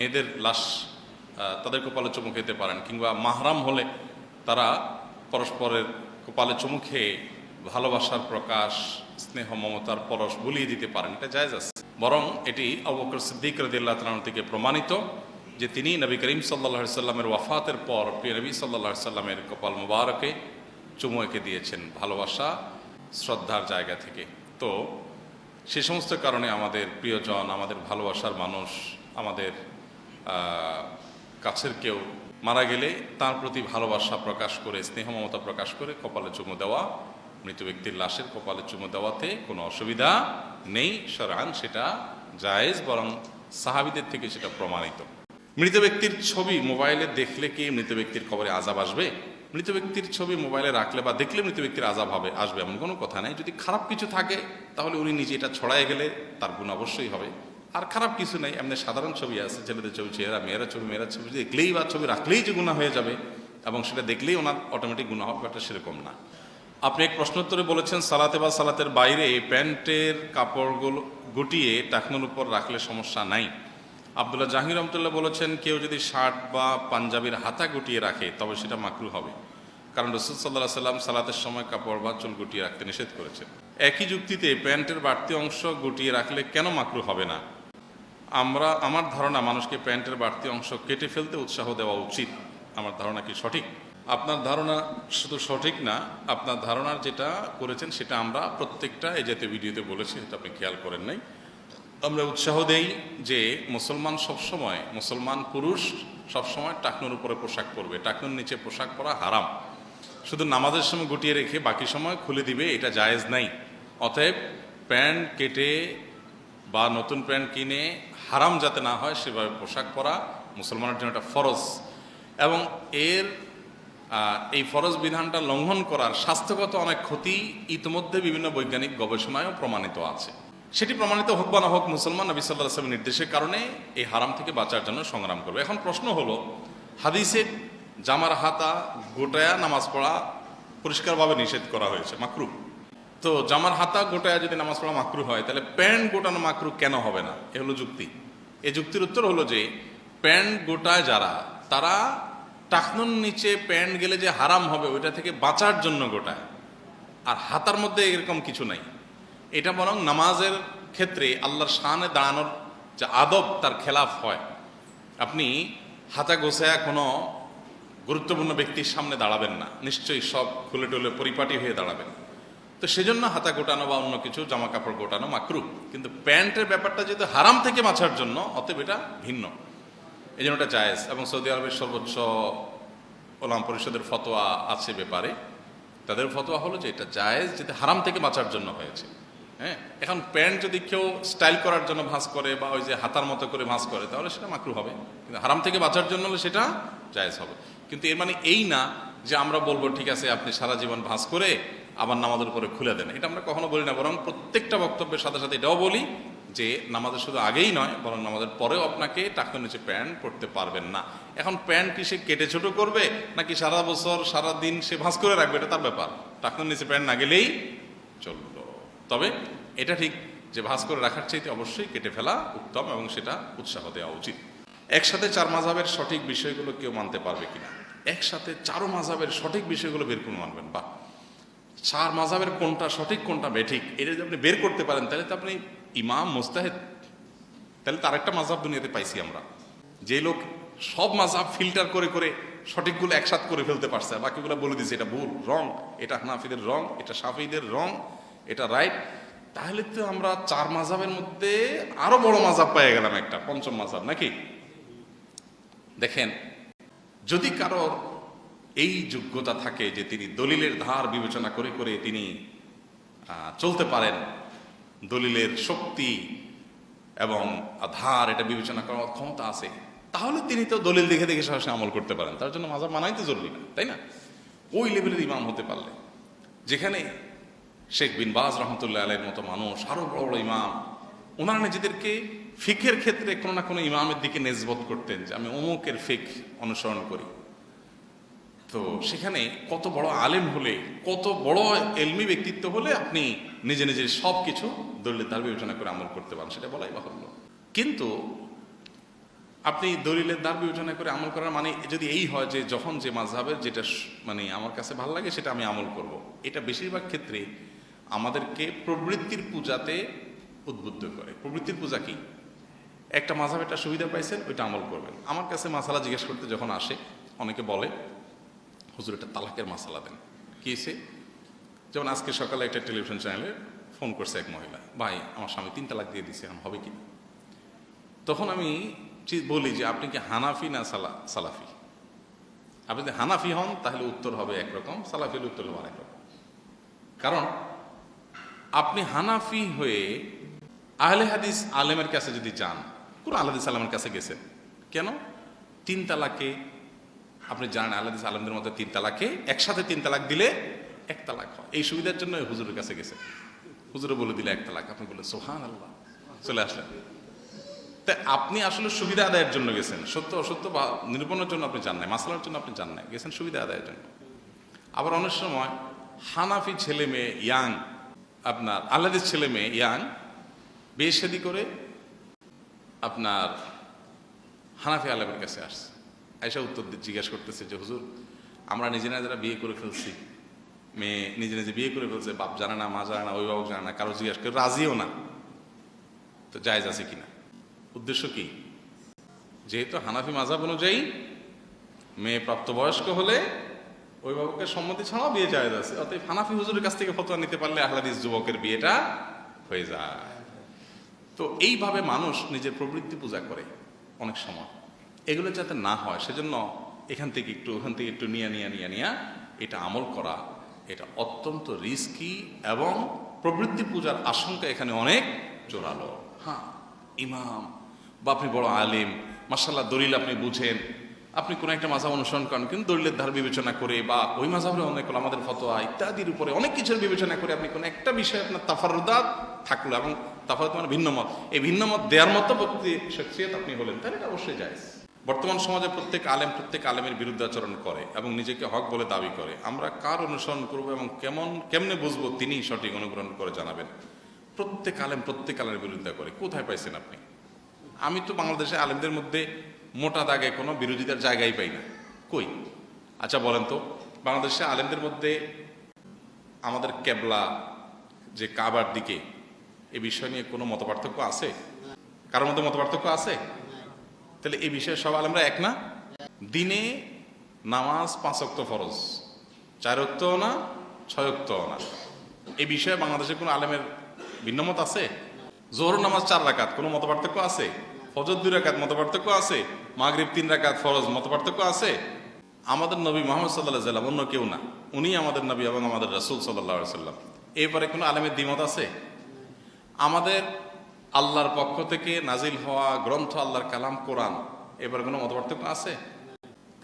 মেয়েদের লাশ তাদের কপালে চুমু খেতে পারেন কিংবা মাহরাম হলে তারা পরস্পরের কপালে চুমু খেয়ে ভালোবাসার প্রকাশ, স্নেহ, মমতার পরশ বুলিয়ে দিতে পারেন। এটা জায়জ আছে। বরং এটি অবকর সিদ্দিক রদিল্লাহ তালান থেকে প্রমাণিত যে তিনি নবী করিম সাল্লাহ সাল্লামের ওয়াফাতের পর প্রিয় নবী সাল্লাহ সাল্লামের কপাল মুবারকে চুমু এঁকে দিয়েছেন ভালোবাসা, শ্রদ্ধার জায়গা থেকে। তো সে সমস্ত কারণে আমাদের প্রিয়জন, আমাদের ভালোবাসার মানুষ, আমাদের কাছের কেউ মারা গেলে তার প্রতি ভালোবাসা প্রকাশ করে, স্নেহ মমতা প্রকাশ করে কপালে চুমু দেওয়া, মৃত ব্যক্তির লাশের কপালে চুমু দেওয়াতে কোনো অসুবিধা নেই সরান সেটা জায়েজ, বরং সাহাবিদের থেকে সেটা প্রমাণিত। মৃত ব্যক্তির ছবি মোবাইলে দেখলে কি মৃত ব্যক্তির কবরে আজাব আসবে? মৃত ব্যক্তির ছবি মোবাইলে রাখলে বা দেখলে মৃত ব্যক্তির আজাব হবে, আসবে এমন কোনো কথা নেই। যদি খারাপ কিছু থাকে, তাহলে উনি নিজে এটা ছড়ায় গেলে তার গুণ অবশ্যই হবে। আর খারাপ কিছু নেই, এমনি সাধারণ ছবি আছে, ছেলেদের ছবি, ছেলেরা, মেয়েরা ছবি মেয়েরা ছবি দেখলেই বা ছবি রাখলেই যে গুণা হয়ে যাবে, এবং সেটা দেখলেই ওনার অটোমেটিক গুণা হবে ব্যাপারটা সেরকম না। আপনি এক প্রশ্নোত্তরে বলেছেন, সালাতে বা সালাতের বাইরে প্যান্টের কাপড়গুলো গুটিয়ে টাকনুর উপর রাখলে সমস্যা নাই। আবদুল্লাহ জাহির রহমতুল্লাহ বলেছেন, কেউ যদি শার্ট বা পাঞ্জাবির হাতা গুটিয়ে রাখে, তবে সেটা মাকরু হবে। কারণ রসুল সাল্লাহ সাল্লাম সালাতের সময় কাপড় বা চুল গুটিয়ে রাখতে নিষেধ করেছেন। একই যুক্তিতে প্যান্টের বাড়তি অংশ গুটিয়ে রাখলে কেন মাকরু হবে না? আমরা, আমার ধারণা মানুষকে প্যান্টের বাড়তি অংশ কেটে ফেলতে উৎসাহ দেওয়া উচিত। আমার ধারণা কি সঠিক? আপনার ধারণা শুধু সঠিক না, আপনার ধারণার যেটা করেছেন সেটা আমরা প্রত্যেকটা এই জাতীয় ভিডিওতে বলেছি, সেটা আপনি খেয়াল করেন নাই। আমরা উৎসাহ দেই যে মুসলমান সবসময়, মুসলমান পুরুষ সবসময় টাকনুর উপরে পোশাক পরবে। টাকনুর নিচে পোশাক পরা হারাম। শুধু নামাজের সময় গুটিয়ে রেখে বাকি সময় খুলে দিবে, এটা জায়েজ নাই। অতএব প্যান্ট কেটে বা নতুন প্যান্ট কিনে হারাম যাতে না হয়, সেভাবে পোশাক পরা মুসলমানের জন্য একটা ফরজ। এবং এর এই ফরজ বিধানটা লঙ্ঘন করার স্বাস্থ্যগত অনেক ক্ষতি ইতিমধ্যে বিভিন্ন বৈজ্ঞানিক গবেষণায়ও প্রমাণিত আছে। সেটি প্রমাণিত হোক বা না হোক, মুসলমান নবী সাল্লাহ আসলামের নির্দেশের কারণে এই হারাম থেকে বাঁচার জন্য সংগ্রাম করবে। এখন প্রশ্ন হলো, হাদিসে জামার হাতা গোটায়া নামাজ পড়া পরিষ্কারভাবে নিষেধ করা হয়েছে মাকরু তো জামার হাতা গোটায় যদি নামাজ পড়া মাকরু হয়, তাহলে প্যান্ট গোটানো মাকরু কেন হবে না? এ হলো যুক্তি। এই যুক্তির উত্তর হলো যে, প্যান্ট গোটায় যারা, তারা টাকনুন নিচে প্যান্ট গেলে যে হারাম হবে, ওইটা থেকে বাঁচার জন্য গোটায়। আর হাতার মধ্যে এরকম কিছু নাই। এটা বরং নামাজের ক্ষেত্রে আল্লাহর শানে দাঁড়ানোর যে আদব, তার খেলাফ হয়। আপনি হাতা গোছায়া কোনো গুরুত্বপূর্ণ ব্যক্তির সামনে দাঁড়াবেন না। নিশ্চয়ই সব খুলে টুলে পরিপাটি হয়ে দাঁড়াবেন। তো সেজন্য হাতা গোটানো বা অন্য কিছু জামা কাপড় গোটানো মাকরু। কিন্তু প্যান্টের ব্যাপারটা যেহেতু হারাম থেকে বাঁচার জন্য, অতএব এটা ভিন্ন। এই জন্য এটা জায়েজ। এবং সৌদি আরবের সর্বোচ্চ ওলাম পরিষদের ফতোয়া আছে ব্যাপারে। তাদের ফতোয়া হলো যে এটা জায়েজ, যেটা হারাম থেকে বাঁচার জন্য হয়েছে। হ্যাঁ? এখন প্যান্ট যদি কেউ স্টাইল করার জন্য ভাঁজ করে বা ওই যে হাতার মতো করে ভাঁজ করে, তাহলে সেটা মাকরু হবে। কিন্তু হারাম থেকে বাঁচার জন্য হলে সেটা জায়েজ হবে। কিন্তু এর মানে এই না যে আমরা বলব, ঠিক আছে, আপনি সারা জীবন ভাঁজ করে আবার নামাজের উপরে খুলে দেন। এটা আমরা কখনো বলি না, বরং প্রত্যেকটা বক্তব্যের সাথে সাথে এটাও বলি যে নামাজের শুধু আগেই নয়, বরং নামাজের পরেও আপনাকে টাকার নিচে প্যান্ট পরতে পারবেন না। এখন প্যান্ট কি সে কেটে ছোট করবে, নাকি সারা বছর, সারা দিন সে ভাঁজ করে রাখবে, এটা তার ব্যাপার। টাকার নিচে প্যান্ট না গেলেই চলল। তবে এটা ঠিক যে ভাঁজ করে রাখার চাইতে অবশ্যই কেটে ফেলা উত্তম এবং সেটা উৎসাহ দেওয়া উচিত। একসাথে চার মাঝাবের সঠিক বিষয়গুলো কেউ মানতে পারবে কিনা? একসাথে চারো মাঝাবের সঠিক বিষয়গুলো বের করে মানবেন বা চার মাঝাবের কোনটা সঠিক, কোনটা বেঠিক, এটা যদি আপনি বের করতে পারেন, তাহলে তো আপনি ইমাম, মোস্তাহেদ, তাহলে তার একটা মাজাব দুনিয়াতে পাইছি আমরা। যে লোক সব মাজাব ফিল্টার করে করে সঠিকগুলো একসাথ করে ফেলতে পারছে, আর বাকিগুলো বলে দিছে, এটা ভুল, রং, এটা হানাফিদের রং, এটা সাফিদের রং, এটা রাইট। তাহলে তো আমরা চার মাজাবের মধ্যে আরও বড় মাজাব পেয়ে গেলাম একটা, পঞ্চম মাঝাব নাকি? দেখেন, যদি কারোর এই যোগ্যতা থাকে যে তিনি দলিলের ধার বিবেচনা করে করে তিনি চলতে পারেন। দলিলের শক্তি এবং ধার এটা বিবেচনা করার ক্ষমতা আছে। তাহলে তিনি তো দলিল দেখে দেখে সরাসরি আমল করতে পারেন। তার জন্য মাজাব মানাই তো জরুরি না, তাই না? ওই লেভেলের ইমাম হতে পারলে। যেখানে শেখ বিন বাজ রহমতুল্লাহ আলের মতো মানুষ আরও বড় বড় ইমাম ওনারা নিজেদেরকে ফিকের ক্ষেত্রে কোনো না কোনো ইমামের দিকে নেজবত করতেন যে আমি অমুকের ফিক অনুসরণ করি। তো সেখানে কত বড় আলেম হলে, কত বড় এলমি ব্যক্তিত্ব হলে আপনি নিজে নিজের সব কিছু দলীয় ধার বিবেচনা করে আমল করতে পারেন, সেটা বলাই বাহুল্য। কিন্তু আপনি দলিলের দ্বার বিবেচনা করে আমল করার মানে যদি এই হয় যে যখন যে মাঝহাবের যেটা মানে আমার কাছে ভালো লাগে সেটা আমি আমল করব। এটা বেশিরভাগ ক্ষেত্রে আমাদেরকে প্রবৃত্তির পূজাতে উদ্বুদ্ধ করে। প্রবৃত্তির পূজা কি? একটা মাঝহাব একটা সুবিধা পাইছেন, ওইটা আমল করবেন। আমার কাছে মাসালা জিজ্ঞেস করতে যখন আসে, অনেকে বলে হুজুর একটা তালাকের মাসালা দেন। কি হয়েছে যেমন আজকে সকালে একটা টেলিভিশন চ্যানেলে ফোন করছে এক মহিলা, ভাই, আমার স্বামী তিন তালাক দিয়ে দিছে হবে কি? তখন আমি বলি যে, আপনি কি হানাফি না সালা, সালাফি? আপনি যদি হানাফি হন, তাহলে উত্তর হবে একরকম, সালাফির উত্তর হবে আরেক রকম কারণ আপনি হানাফি হয়ে আহলে হাদিস আলেমের কাছে যদি যান কোন আহলে আলেমের কাছে গেছেন, কেন? তিন তালাকে আপনি জানেন আহলে হাদিস মতো তিন তালাকে, একসাথে তিন তালাক দিলে এক তালাক হয়। এই সুবিধার জন্য হুজুরের কাছে গেছে। হুজুরে বলে দিলে এক তালাক। আপনি বললেন সোহান আল্লাহ চলে আসলেন। তা আপনি আসলে সুবিধা আদায়ের জন্য গেছেন। সত্য, অসত্য বা নিরূপণের জন্য আপনি জান নাই, মাসালার জন্য আপনি জান নাই, গেছেন সুবিধা আদায়ের জন্য। আবার অনেক সময় হানাফি ছেলে মেয়ে ইয়াং, আপনার আল্লাদের ছেলে মেয়ে ইয়াং বিয়ে করে আপনার হানাফি আলমের কাছে আসছে। আয়সা উত্তর জিজ্ঞাসা করতেছে যে, হুজুর, আমরা নিজেরা যারা বিয়ে করে ফেলছি, মেয়ে নিজে নিজে বিয়ে করে ফেলছে, বাপ জানে না, মা জানে না, অভিভাবক জানে না, কারও জিজ্ঞাসা করে রাজিও না, তো জায়েজ আছে কিনা? উদ্দেশ্য কি? যেহেতু হানাফি মাজাব অনুযায়ী মেয়ে প্রাপ্তবয়স্ক হলে অভিভাবকের সম্মতি ছাড়াও বিয়ে জায়েজ আছে। অতএব হানাফি হুজুরের কাছ থেকে ফতোয়া নিতে পারলে আহলাদিস যুবকের বিয়েটা হয়ে যায়। তো এইভাবে মানুষ নিজের প্রবৃত্তি পূজা করে অনেক সময়। এগুলো যাতে না হয়, সেজন্য এখান থেকে একটু, ওখান থেকে একটু নিয়ে নিয়ে নিয়ে নিয়ে এটা আমল করা, এটা অত্যন্ত রিস্কি এবং প্রবৃত্তি পূজার আশঙ্কা এখানে অনেক জোরালো। হ্যাঁ ইমাম, বা আপনি বড় আলিম মাসাল্লাহ দলিল আপনি বুঝেন, আপনি কোনো একটা মাঝাব অনুসরণ করেন, কিন্তু দলিলের ধার বিবেচনা করে, বা ওই মাঝাবের অনেক আমাদের ফতোয়া ইত্যাদির উপরে অনেক কিছুর বিবেচনা করে আপনি কোনো একটা বিষয়ে আপনার তাফারুদাত থাকল এবং তাফারুদ মানে ভিন্ন মত এই ভিন্ন মত দেওয়ার মতো প্রতি শখসিয়ত আপনি হলেন, তাহলে এটা অবশ্যই যায় বর্তমান সমাজে প্রত্যেক আলেম প্রত্যেক আলেমের বিরুদ্ধে আচরণ করে এবং নিজেকে হক বলে দাবি করে। আমরা কার অনুসরণ করব এবং কেমন, কেমনে বুঝব তিনি সঠিক অনুগ্রহণ করে জানাবেন? প্রত্যেক আলেম প্রত্যেক আলেমের বিরুদ্ধে করে। কোথায় পাইছেন আপনি? আমি তো বাংলাদেশে আলেমদের মধ্যে মোটা দাগে কোনো বিরোধিতার জায়গায় পাই না। কই? আচ্ছা বলেন তো, বাংলাদেশে আলেমদের মধ্যে আমাদের কেবলা, যে কাবার দিকে, এ বিষয় নিয়ে কোনো মতপার্থক্য আছে? কারোর মধ্যে মতপার্থক্য আছে? তাহলে এই বিষয়ে সব আলমরা এক না? দিনে নামাজ পাঁচক্ত ফরজ। চারক্ত না ছয়ক্ত না। এই বিষয়ে বাংলাদেশে কোনো আলেমের ভিন্নমত আছে? জোহর নামাজ চার রাকাত, কোনো মতপার্থক্য আছে? ফজর দুই রাকাত মতপার্থক্য আছে? মাগরিব তিন রাকাত ফরজ মতপার্থক্য আছে? আমাদের নবী মোহাম্মদ সাল্লাহ সাল্লাম অন্য কেউ না। উনি আমাদের নবী এবং আমাদের রসুল সাল্লাহ সাল্লাম। এরপরে কোনো আলেমের দ্বিমত আছে? আমাদের আল্লাহর পক্ষ থেকে নাজিল হওয়া গ্রন্থ, আল্লাহর কালাম, কোরআন। এবার কোনো মতপার্থক্য আছে?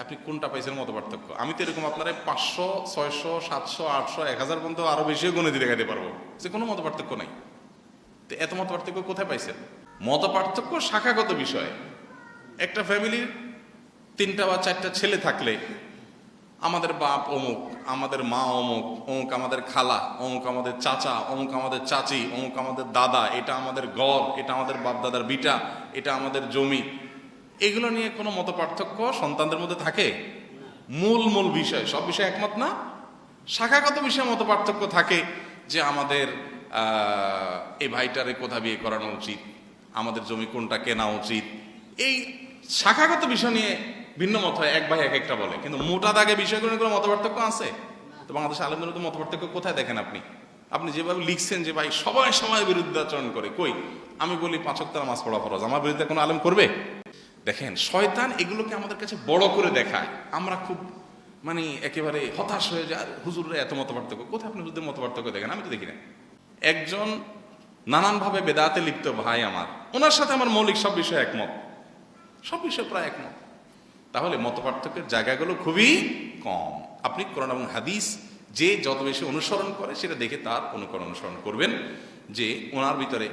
আপনি কোনটা পাইছেন মতপার্থক্য? আমি তো এরকম আপনার পাঁচশো, ছয়শো, সাতশো, আটশো, এক হাজার পর্যন্ত আরও বেশিও গুণে দিয়ে দেখাতে পারব। যে কোনো মতপার্থক্য নাই। তো এত মতপার্থক্য কোথায় পাইছেন? মতপার্থক্য শাখাগত বিষয়। একটা ফ্যামিলির তিনটা বা চারটা ছেলে থাকলে আমাদের বাপ অমুক, আমাদের মা অমুক অমুক আমাদের খালা, অমুক আমাদের চাচা, অমুক আমাদের চাচি, অমুক আমাদের দাদা, এটা আমাদের গড়, এটা আমাদের বাপ দাদার বিটা, এটা আমাদের জমি। এগুলো নিয়ে কোনো মত পার্থক্য সন্তানদের মধ্যে থাকে? মূল মূল বিষয়, সব বিষয় একমত না? শাখাগত বিষয়ে মত পার্থক্য থাকে যে আমাদের এই ভাইটারে কোথা বিয়ে করানো উচিত? আমাদের জমি কোনটা কেনা উচিত? এই শাখাগত বিষয় নিয়ে ভিন্ন মত হয়, এক ভাই এক একটা বলে। কিন্তু মোটা দাগে বিষয়গুলো কোনো মত পার্থক্য আছে? তো বাংলাদেশ আলমদের মধ্যে মত পার্থক্য কোথায় দেখেন আপনি? আপনি যেভাবে লিখছেন যে ভাই সবাই সবাই বিরুদ্ধে আচরণ করে, কই? আমি বলি পাঁচক মাস পড়া ফরজ, আমার বিরুদ্ধে কোনো আলেম করবে? দেখেন, শয়তান এগুলোকে আমাদের কাছে বড় করে দেখায়। আমরা খুব মানে একেবারে হতাশ হয়ে যায় হুজুরের এত মত পার্থক্য কোথায় আপনি হুজুরের মত পার্থক্য দেখেন? আমি তো দেখি না। একজন নানানভাবে বেদাতে লিপ্ত ভাই আমার, ওনার সাথে আমার মৌলিক সব বিষয়ে একমত। সব বিষয়ে প্রায় একমত। তাহলে মত পার্থক্যের জায়গাগুলো খুবই কম। আপনি কোরআন এবং হাদিস যে যত বেশি অনুসরণ করে, সেটা দেখে তার অনুকরণ অনুসরণ করবেন যে ওনার ভিতরে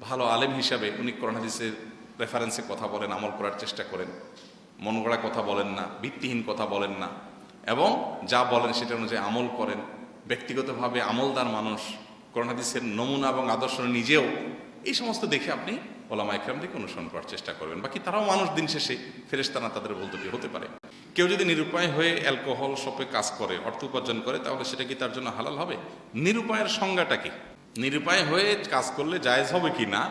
ভালো আলেম হিসাবে উনি কোরআন হাদিসের রেফারেন্সে কথা বলেন, আমল করার চেষ্টা করেন। মন গড়া কথা বলেন না, ভিত্তিহীন কথা বলেন না। এবং যা বলেন সেটা অনুযায়ী আমল করেন। ব্যক্তিগতভাবে আমলদার মানুষ কোরআন হাদিসের নমুনা এবং আদর্শ নিজেও এই সমস্ত দেখে আপনি ওলামা একরাম থেকে অনুসরণ করার চেষ্টা করবেন। বাকি তারাও মানুষ দিন শেষে ফেরেস্তানা তাদের বলতে হতে পারে। কেউ যদি নিরুপায় হয়ে অ্যালকোহল শপে কাজ করে, অর্থ উপার্জন করে, তাহলে সেটা কি তার জন্য হালাল হবে? নিরুপায়ের সংজ্ঞাটা কি? নিরুপায় হয়ে কাজ করলে জায়েজ হবে কি না?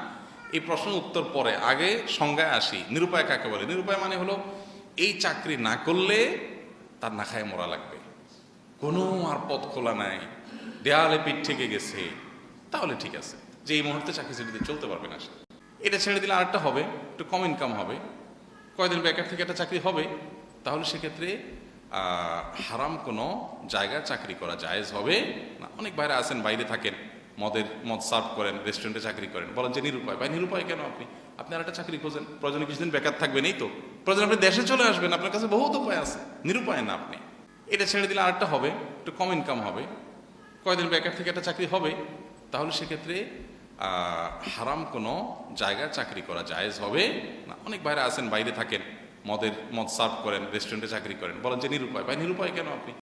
এই প্রশ্ন উত্তর পরে। আগে সংজ্ঞায় আসি। নিরুপায় কাকে বলে? নিরুপায় মানে হলো এই চাকরি না করলে তার না খায় মরা লাগবে। কোনো আর পথ খোলা নাই। দেয়ালে পিঠ থেকে গেছে। তাহলে ঠিক আছে। যে এই মুহূর্তে চাকরি ছেড়ে চলতে পারবে না সে। এটা ছেড়ে দিলে আরেকটা হবে, একটু কম ইনকাম হবে। কয়দিন বেকার থেকে একটা চাকরি হবে, তাহলে সেক্ষেত্রে হারাম কোনো জায়গায় চাকরি করা জায়েজ হবে না। অনেক বাইরে আছেন, বাইরে থাকেন, মদের, মদ সার্ভ করেন রেস্টুরেন্টে চাকরি করেন। বলেন যে নিরুপায়। ভাই, নিরুপায় কেন আপনি? আপনি আর একটা চাকরি খোঁজেন। প্রয়োজনে কিছুদিন বেকার থাকবেন, এই তো। প্রয়োজন আপনি দেশে চলে আসবেন, আপনার কাছে বহুত উপায় আছে। নিরুপায় না আপনি। এটা ছেড়ে দিলে আরেকটা হবে, একটু কম ইনকাম হবে। কয়দিন বেকার থেকে একটা চাকরি হবে, তাহলে সেক্ষেত্রে হারাম কোনো জায়গায় চাকরি করা জায়েজ হবে না। অনেক বাইরে আসেন বাইরে থাকেন, মদের, মদ সার্ভ করেন রেস্টুরেন্টে চাকরি করেন। বলেন যে নিরুপায়। ভাই, নিরুপায় কেন আপনি?